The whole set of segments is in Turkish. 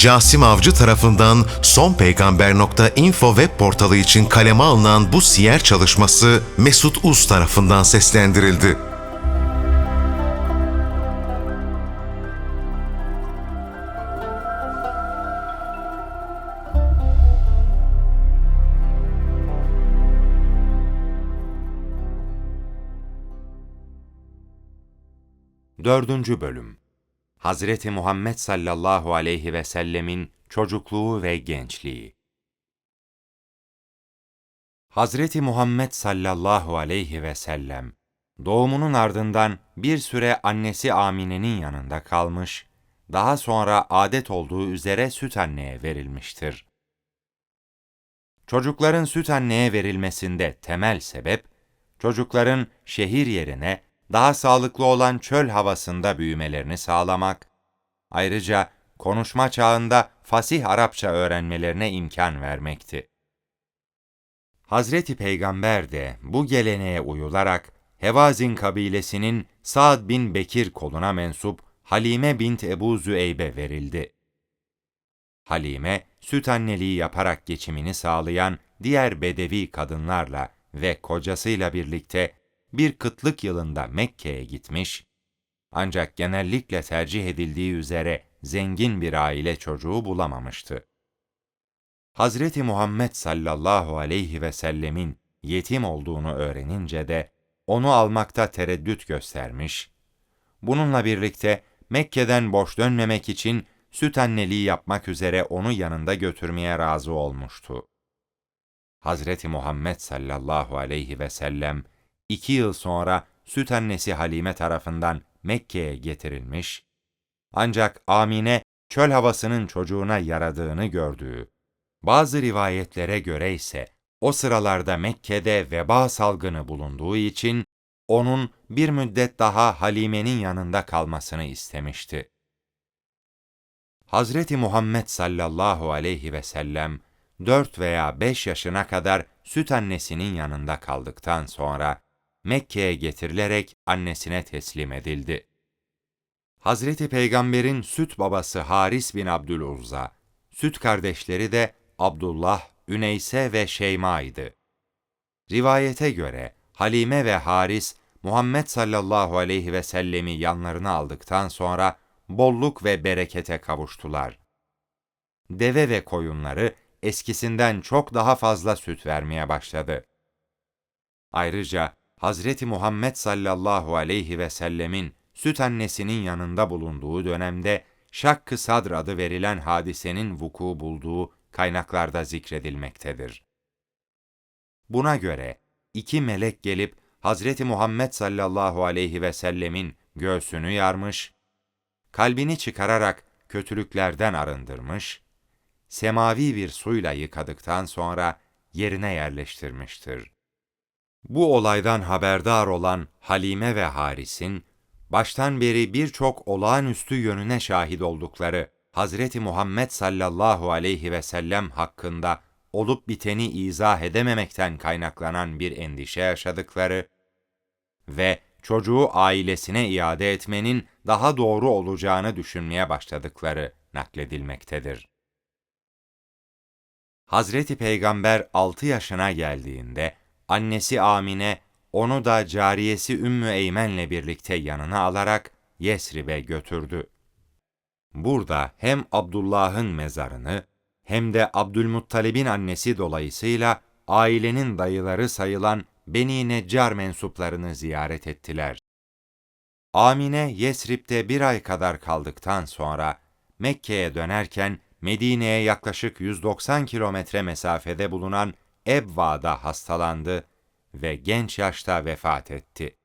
Casim Avcı tarafından sonpeygamber.info web portalı için kaleme alınan bu siyer çalışması Mesut Uz tarafından seslendirildi. Dördüncü Bölüm Hazreti Muhammed sallallahu aleyhi ve sellemin çocukluğu ve gençliği Hazreti Muhammed sallallahu aleyhi ve sellem doğumunun ardından bir süre annesi Amine'nin yanında kalmış, daha sonra adet olduğu üzere süt anneye verilmiştir. Çocukların süt anneye verilmesinde temel sebep, çocukların şehir yerine daha sağlıklı olan çöl havasında büyümelerini sağlamak, ayrıca konuşma çağında fasih Arapça öğrenmelerine imkan vermekti. Hazreti Peygamber de bu geleneğe uyularak Hevazin kabilesinin Sa'd bin Bekir koluna mensup Halime bint Ebu Züeybe verildi. Halime, süt anneliği yaparak geçimini sağlayan diğer bedevi kadınlarla ve kocasıyla birlikte bir kıtlık yılında Mekke'ye gitmiş, ancak genellikle tercih edildiği üzere zengin bir aile çocuğu bulamamıştı. Hazreti Muhammed sallallahu aleyhi ve sellemin yetim olduğunu öğrenince de onu almakta tereddüt göstermiş, bununla birlikte Mekke'den boş dönmemek için süt anneliği yapmak üzere onu yanında götürmeye razı olmuştu. Hazreti Muhammed sallallahu aleyhi ve sellem iki yıl sonra süt annesi Halime tarafından Mekke'ye getirilmiş, ancak Amine çöl havasının çocuğuna yaradığını gördüğü, bazı rivayetlere göre ise o sıralarda Mekke'de veba salgını bulunduğu için onun bir müddet daha Halime'nin yanında kalmasını istemişti. Hazreti Muhammed sallallahu aleyhi ve sellem 4 veya 5 yaşına kadar süt annesinin yanında kaldıktan sonra Mekke'ye getirilerek annesine teslim edildi. Hazreti Peygamber'in süt babası Haris bin Abdüluzza, süt kardeşleri de Abdullah, Üneyse ve Şeyma idi. Rivayete göre Halime ve Haris, Muhammed sallallahu aleyhi ve sellemi yanlarına aldıktan sonra bolluk ve berekete kavuştular. Deve ve koyunları eskisinden çok daha fazla süt vermeye başladı. Ayrıca Hazreti Muhammed sallallahu aleyhi ve sellemin süt annesinin yanında bulunduğu dönemde Şakkı Sadr adı verilen hadisenin vuku bulduğu kaynaklarda zikredilmektedir. Buna göre iki melek gelip Hazreti Muhammed sallallahu aleyhi ve sellemin göğsünü yarmış, kalbini çıkararak kötülüklerden arındırmış, semavi bir suyla yıkadıktan sonra yerine yerleştirmiştir. Bu olaydan haberdar olan Halime ve Haris'in, baştan beri birçok olağanüstü yönüne şahit oldukları Hazreti Muhammed sallallahu aleyhi ve sellem hakkında olup biteni izah edememekten kaynaklanan bir endişe yaşadıkları ve çocuğu ailesine iade etmenin daha doğru olacağını düşünmeye başladıkları nakledilmektedir. Hazreti Peygamber 6 yaşına geldiğinde annesi Amine onu da cariyesi Ümmü Eymen'le birlikte yanına alarak Yesrib'e götürdü. Burada hem Abdullah'ın mezarını hem de Abdülmuttalib'in annesi dolayısıyla ailenin dayıları sayılan Beni Neccar mensuplarını ziyaret ettiler. Amine Yesrib'de bir ay kadar kaldıktan sonra Mekke'ye dönerken Medine'ye yaklaşık 190 kilometre mesafede bulunan Ebva'da hastalandı ve genç yaşta vefat etti.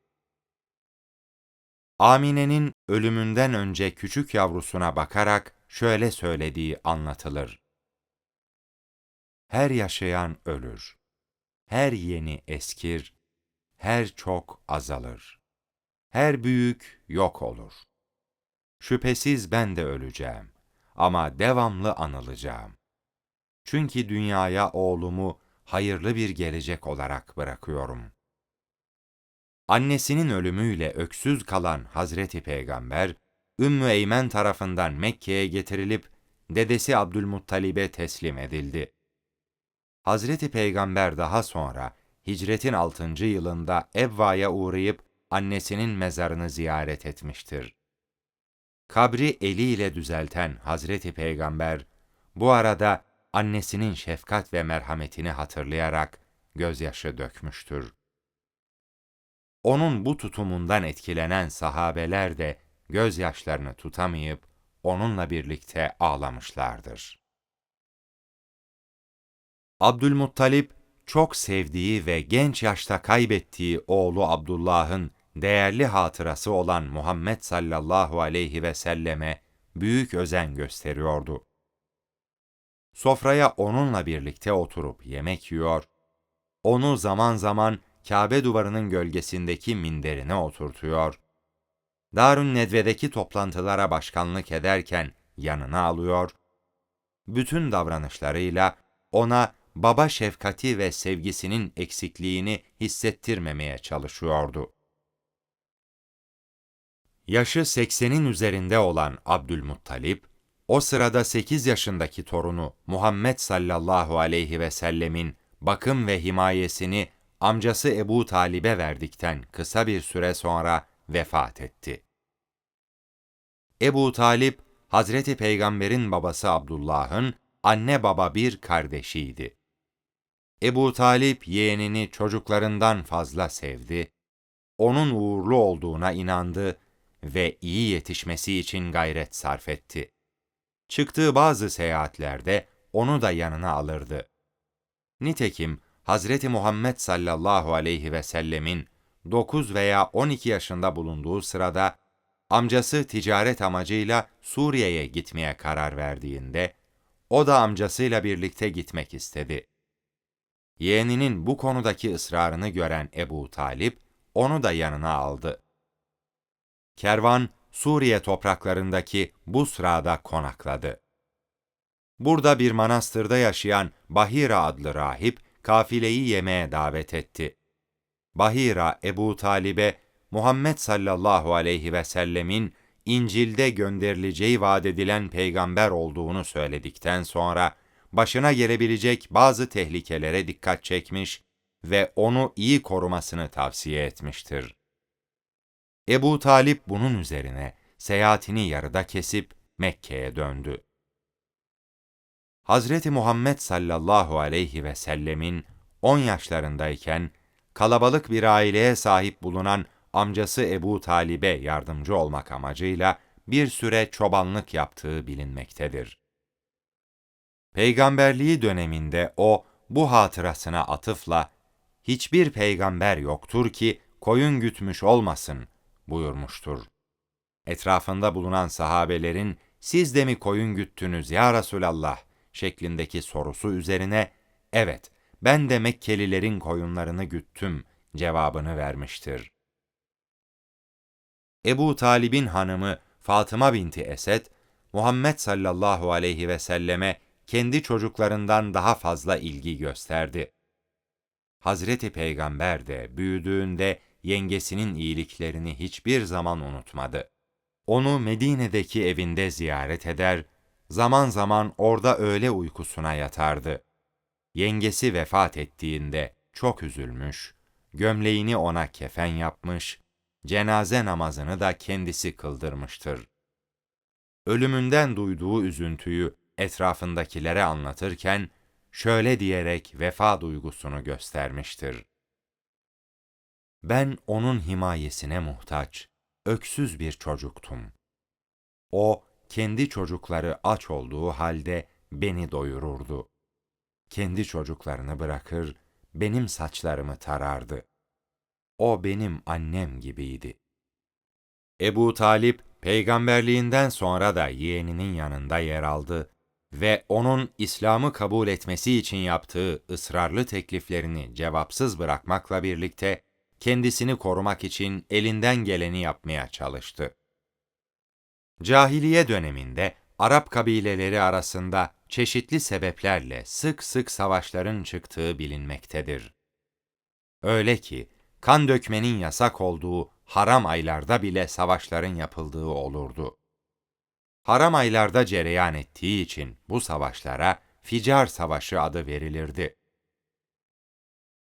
Amine'nin ölümünden önce küçük yavrusuna bakarak şöyle söylediği anlatılır. Her yaşayan ölür. Her yeni eskir. Her çok azalır. Her büyük yok olur. Şüphesiz ben de öleceğim ama devamlı anılacağım. Çünkü dünyaya oğlumu hayırlı bir gelecek olarak bırakıyorum. Annesinin ölümüyle öksüz kalan Hazreti Peygamber, Ümmü Eymen tarafından Mekke'ye getirilip dedesi Abdülmuttalib'e teslim edildi. Hazreti Peygamber daha sonra hicretin 6. yılında Evva'ya uğrayıp annesinin mezarını ziyaret etmiştir. Kabri eliyle düzelten Hazreti Peygamber bu arada annesinin şefkat ve merhametini hatırlayarak gözyaşı dökmüştür. Onun bu tutumundan etkilenen sahabeler de gözyaşlarını tutamayıp onunla birlikte ağlamışlardır. Abdülmuttalip çok sevdiği ve genç yaşta kaybettiği oğlu Abdullah'ın değerli hatırası olan Muhammed sallallahu aleyhi ve selleme büyük özen gösteriyordu. Sofraya onunla birlikte oturup yemek yiyor, onu zaman zaman Kabe duvarının gölgesindeki minderine oturtuyor, Darün Nedve'deki toplantılara başkanlık ederken yanına alıyor, bütün davranışlarıyla ona baba şefkati ve sevgisinin eksikliğini hissettirmemeye çalışıyordu. Yaşı 80'in üzerinde olan Abdülmuttalip, o sırada 8 yaşındaki torunu Muhammed sallallahu aleyhi ve sellemin bakım ve himayesini amcası Ebu Talib'e verdikten kısa bir süre sonra vefat etti. Ebu Talip, Hazreti Peygamber'in babası Abdullah'ın anne baba bir kardeşiydi. Ebu Talip yeğenini çocuklarından fazla sevdi, onun uğurlu olduğuna inandı ve iyi yetişmesi için gayret sarf etti. Çıktığı bazı seyahatlerde onu da yanına alırdı. Nitekim Hazreti Muhammed sallallahu aleyhi ve sellemin 9 veya 12 yaşında bulunduğu sırada amcası ticaret amacıyla Suriye'ye gitmeye karar verdiğinde o da amcasıyla birlikte gitmek istedi. Yeğeninin bu konudaki ısrarını gören Ebu Talip onu da yanına aldı. Kervan Suriye topraklarındaki Busra'da konakladı. Burada bir manastırda yaşayan Bahira adlı rahip kafileyi yemeğe davet etti. Bahira Ebu Talib'e Muhammed sallallahu aleyhi ve sellemin İncil'de gönderileceği vaat edilen peygamber olduğunu söyledikten sonra başına gelebilecek bazı tehlikelere dikkat çekmiş ve onu iyi korumasını tavsiye etmiştir. Ebu Talip bunun üzerine seyahatini yarıda kesip Mekke'ye döndü. Hazreti Muhammed sallallahu aleyhi ve sellemin 10 yaşlarındayken kalabalık bir aileye sahip bulunan amcası Ebu Talib'e yardımcı olmak amacıyla bir süre çobanlık yaptığı bilinmektedir. Peygamberliği döneminde o bu hatırasına atıfla hiçbir peygamber yoktur ki koyun gütmüş olmasın buyurmuştur. Etrafında bulunan sahabelerin siz de mi koyun güttünüz ya Resulallah şeklindeki sorusu üzerine evet ben de Mekkelilerin koyunlarını güttüm cevabını vermiştir. Ebu Talib'in hanımı Fatıma binti Esed, Muhammed sallallahu aleyhi ve selleme kendi çocuklarından daha fazla ilgi gösterdi. Hazreti Peygamber de büyüdüğünde yengesinin iyiliklerini hiçbir zaman unutmadı. Onu Medine'deki evinde ziyaret eder, zaman zaman orada öğle uykusuna yatardı. Yengesi vefat ettiğinde çok üzülmüş, gömleğini ona kefen yapmış, cenaze namazını da kendisi kıldırmıştır. Ölümünden duyduğu üzüntüyü etrafındakilere anlatırken şöyle diyerek vefa duygusunu göstermiştir. Ben onun himayesine muhtaç, öksüz bir çocuktum. O, kendi çocukları aç olduğu halde beni doyururdu. Kendi çocuklarını bırakır, benim saçlarımı tarardı. O benim annem gibiydi. Ebu Talip, peygamberliğinden sonra da yeğeninin yanında yer aldı ve onun İslam'ı kabul etmesi için yaptığı ısrarlı tekliflerini cevapsız bırakmakla birlikte kendisini korumak için elinden geleni yapmaya çalıştı. Cahiliye döneminde Arap kabileleri arasında çeşitli sebeplerle sık sık savaşların çıktığı bilinmektedir. Öyle ki kan dökmenin yasak olduğu haram aylarda bile savaşların yapıldığı olurdu. haram aylarda cereyan ettiği için bu savaşlara Ficar Savaşı adı verilirdi.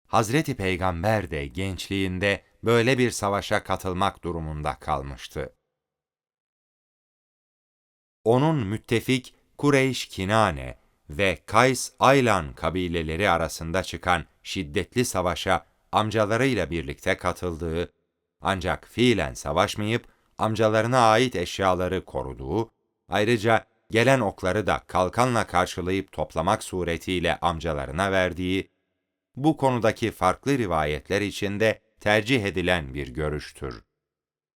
Hazreti Peygamber de gençliğinde böyle bir savaşa katılmak durumunda kalmıştı. Onun müttefik Kureyş Kinane ve Kays Aylan kabileleri arasında çıkan şiddetli savaşa amcalarıyla birlikte katıldığı, ancak fiilen savaşmayıp amcalarına ait eşyaları koruduğu, ayrıca gelen okları da kalkanla karşılayıp toplamak suretiyle amcalarına verdiği, bu konudaki farklı rivayetler içinde tercih edilen bir görüştür.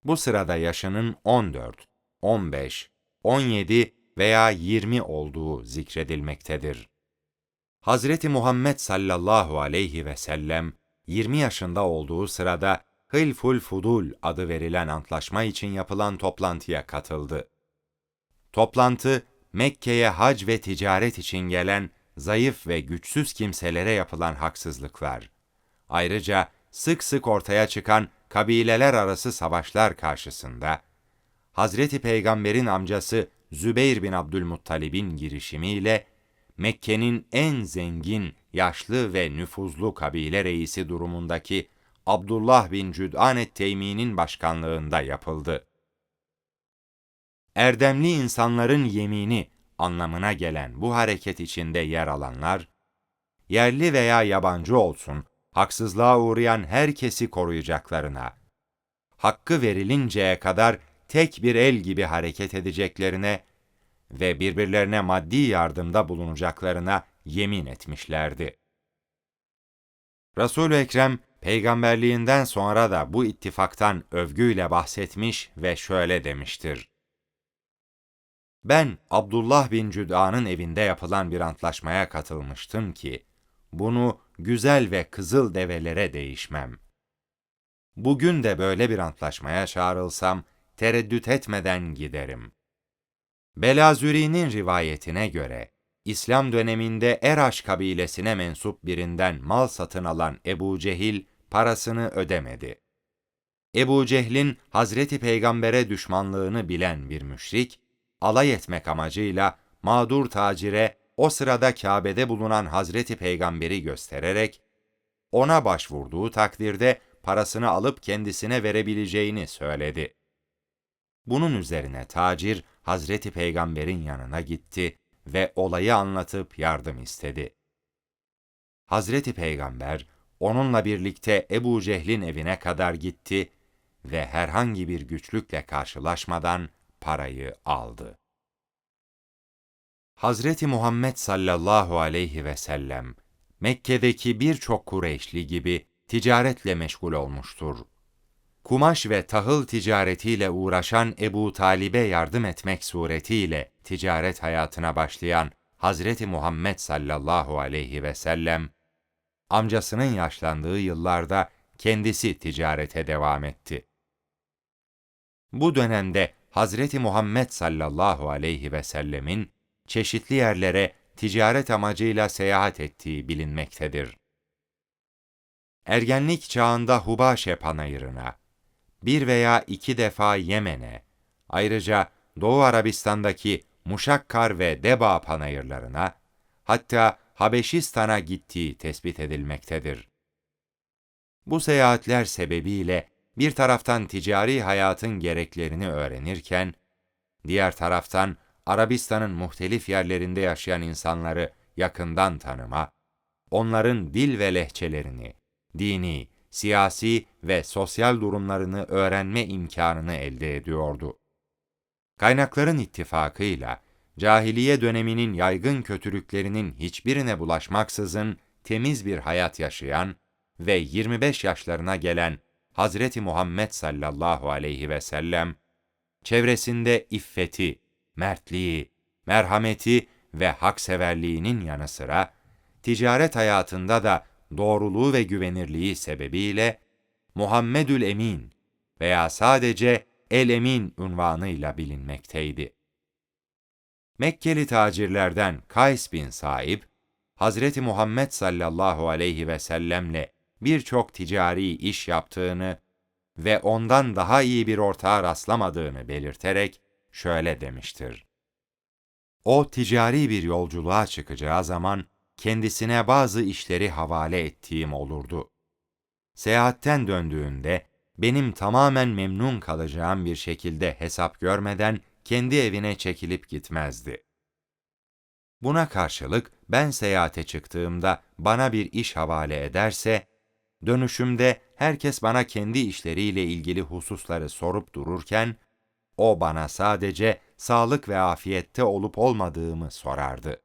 Bu sırada yaşının 14, 15, 17 veya 20 olduğu zikredilmektedir. Hazreti Muhammed sallallahu aleyhi ve sellem 20 yaşında olduğu sırada Hılful Fudul adı verilen antlaşma için yapılan toplantıya katıldı. Toplantı Mekke'ye hac ve ticaret için gelen zayıf ve güçsüz kimselere yapılan haksızlıklar. Ayrıca sık sık ortaya çıkan kabileler arası savaşlar karşısında Hazreti Peygamber'in amcası Zübeyir bin Abdülmuttalib'in girişimiyle Mekke'nin en zengin, yaşlı ve nüfuzlu kabile reisi durumundaki Abdullah bin Cüd'anet Teymi'nin başkanlığında yapıldı. Erdemli insanların yemini anlamına gelen bu hareket içinde yer alanlar, yerli veya yabancı olsun, haksızlığa uğrayan herkesi koruyacaklarına, hakkı verilinceye kadar tek bir el gibi hareket edeceklerine ve birbirlerine maddi yardımda bulunacaklarına yemin etmişlerdi. Resul-ü Ekrem peygamberliğinden sonra da bu ittifaktan övgüyle bahsetmiş ve şöyle demiştir. Ben Abdullah bin Cüd'an'ın evinde yapılan bir antlaşmaya katılmıştım ki, bunu güzel ve kızıl develere değişmem. Bugün de böyle bir antlaşmaya çağrılsam, tereddüt etmeden giderim. Belazüri'nin rivayetine göre, İslam döneminde Eraş kabilesine mensup birinden mal satın alan Ebu Cehil parasını ödemedi. Ebu Cehil'in Hazreti Peygamber'e düşmanlığını bilen bir müşrik, alay etmek amacıyla mağdur tacire o sırada Kabe'de bulunan Hazreti Peygamber'i göstererek, ona başvurduğu takdirde parasını alıp kendisine verebileceğini söyledi. Bunun üzerine tacir Hazreti Peygamber'in yanına gitti ve olayı anlatıp yardım istedi. Hazreti Peygamber onunla birlikte Ebu Cehil'in evine kadar gitti ve herhangi bir güçlükle karşılaşmadan parayı aldı. Hazreti Muhammed sallallahu aleyhi ve sellem Mekke'deki birçok Kureyşli gibi ticaretle meşgul olmuştur. Kumaş ve tahıl ticaretiyle uğraşan Ebu Talib'e yardım etmek suretiyle ticaret hayatına başlayan Hazreti Muhammed sallallahu aleyhi ve sellem amcasının yaşlandığı yıllarda kendisi ticarete devam etti. Bu dönemde Hazreti Muhammed sallallahu aleyhi ve sellemin çeşitli yerlere ticaret amacıyla seyahat ettiği bilinmektedir. Ergenlik çağında Hubaşe panayırına, bir veya iki defa Yemen'e, ayrıca Doğu Arabistan'daki Muşakkar ve Deba panayırlarına, hatta Habeşistan'a gittiği tespit edilmektedir. Bu seyahatler sebebiyle bir taraftan ticari hayatın gereklerini öğrenirken, diğer taraftan Arabistan'ın muhtelif yerlerinde yaşayan insanları yakından tanıma, onların dil ve lehçelerini, dini, siyasi ve sosyal durumlarını öğrenme imkanını elde ediyordu. Kaynakların ittifakıyla cahiliye döneminin yaygın kötülüklerinin hiçbirine bulaşmaksızın temiz bir hayat yaşayan ve 25 yaşlarına gelen Hazreti Muhammed sallallahu aleyhi ve sellem çevresinde iffeti, mertliği, merhameti ve hakseverliğinin yanı sıra ticaret hayatında da doğruluğu ve güvenirliği sebebiyle Muhammedül Emin veya sadece El Emin unvanıyla bilinmekteydi. Mekkeli tacirlerden Kays bin Saib, Hazreti Muhammed sallallahu aleyhi ve sellemle birçok ticari iş yaptığını ve ondan daha iyi bir ortağa rastlamadığını belirterek şöyle demiştir. O ticari bir yolculuğa çıkacağı zaman kendisine bazı işleri havale ettiğim olurdu. Seyahatten döndüğünde benim tamamen memnun kalacağım bir şekilde hesap görmeden kendi evine çekilip gitmezdi. Buna karşılık ben seyahate çıktığımda bana bir iş havale ederse, dönüşümde herkes bana kendi işleriyle ilgili hususları sorup dururken, o bana sadece sağlık ve afiyette olup olmadığımı sorardı.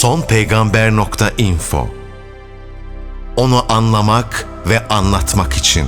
sonpeygamber.info Onu anlamak ve anlatmak için